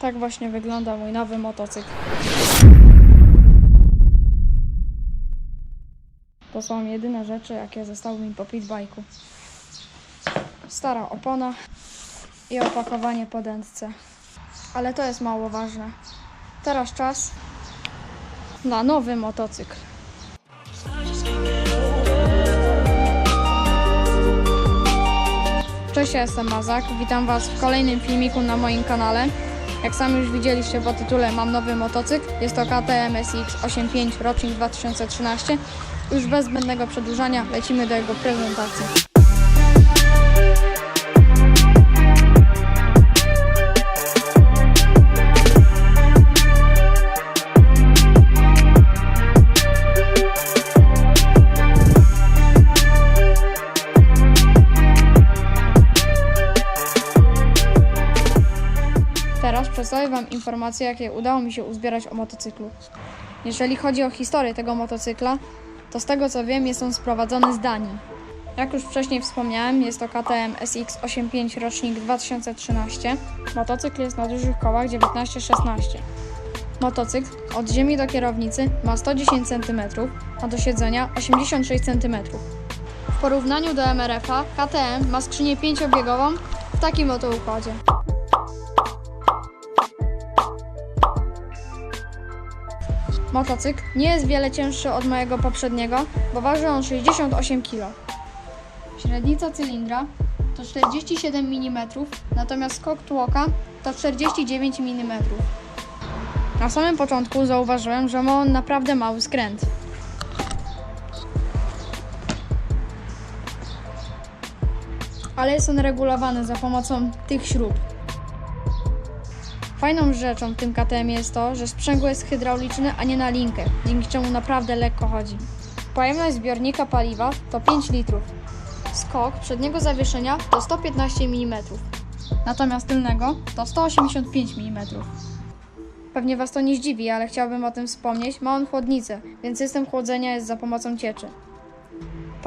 Tak właśnie wygląda mój nowy motocykl. To są jedyne rzeczy, jakie zostały mi po pitbajku. Stara opona i opakowanie po dętce. Ale to jest mało ważne. Teraz czas na nowy motocykl. Cześć, ja jestem Mazak. Witam Was w kolejnym filmiku na moim kanale. Jak sami już widzieliście po tytule, mam nowy motocykl. Jest to KTM SX 85 rocznik 2013. Już bez zbędnego przedłużania lecimy do jego prezentacji. Teraz przedstawię Wam informacje, jakie udało mi się uzbierać o motocyklu. Jeżeli chodzi o historię tego motocykla, to z tego co wiem, jest on sprowadzony z Danii. Jak już wcześniej wspomniałem, jest to KTM SX 85 rocznik 2013. Motocykl jest na dużych kołach 19-16. Motocykl od ziemi do kierownicy ma 110 cm, a do siedzenia 86 cm. W porównaniu do MRF-a, KTM ma skrzynię pięciobiegową w takim oto układzie. Motocykl nie jest wiele cięższy od mojego poprzedniego, bo waży on 68 kg. Średnica cylindra to 47 mm, natomiast skok tłoka to 49 mm. Na samym początku zauważyłem, że ma on naprawdę mały skręt. Ale jest on regulowany za pomocą tych śrub. Fajną rzeczą w tym KTM jest to, że sprzęgło jest hydrauliczne, a nie na linkę, dzięki czemu naprawdę lekko chodzi. Pojemność zbiornika paliwa to 5 litrów. Skok przedniego zawieszenia to 115 mm, natomiast tylnego to 185 mm. Pewnie Was to nie zdziwi, ale chciałbym o tym wspomnieć. Ma on chłodnicę, więc system chłodzenia jest za pomocą cieczy.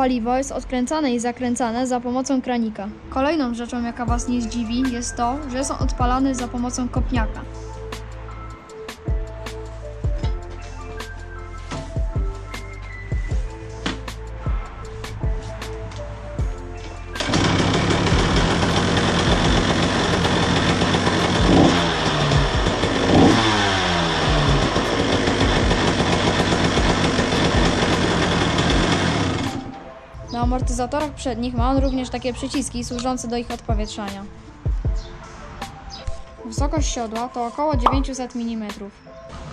Paliwo jest odkręcane i zakręcane za pomocą kranika. Kolejną rzeczą, jaka Was nie zdziwi, jest to, że jest on odpalany za pomocą kopniaka. Amortyzatorach przednich ma on również takie przyciski służące do ich odpowietrzania. Wysokość siodła to około 900 mm.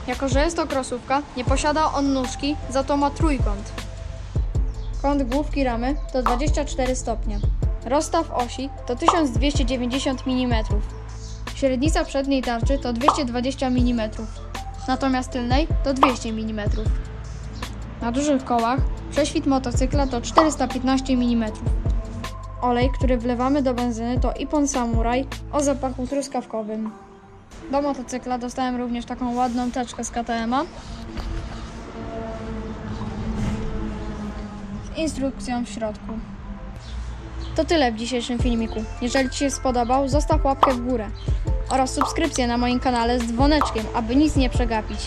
Jako, że jest to krosówka, nie posiada on nóżki, za to ma trójkąt. Kąt główki ramy to 24 stopnie. Rozstaw osi to 1290 mm. Średnica przedniej tarczy to 220 mm. Natomiast tylnej to 200 mm. Na dużych kołach prześwit motocykla to 415 mm. Olej, który wlewamy do benzyny to Ipon Samurai o zapachu truskawkowym. Do motocykla dostałem również taką ładną teczkę z KTM-a z instrukcją w środku. To tyle w dzisiejszym filmiku. Jeżeli Ci się spodobał, zostaw łapkę w górę oraz subskrypcję na moim kanale z dzwoneczkiem, aby nic nie przegapić.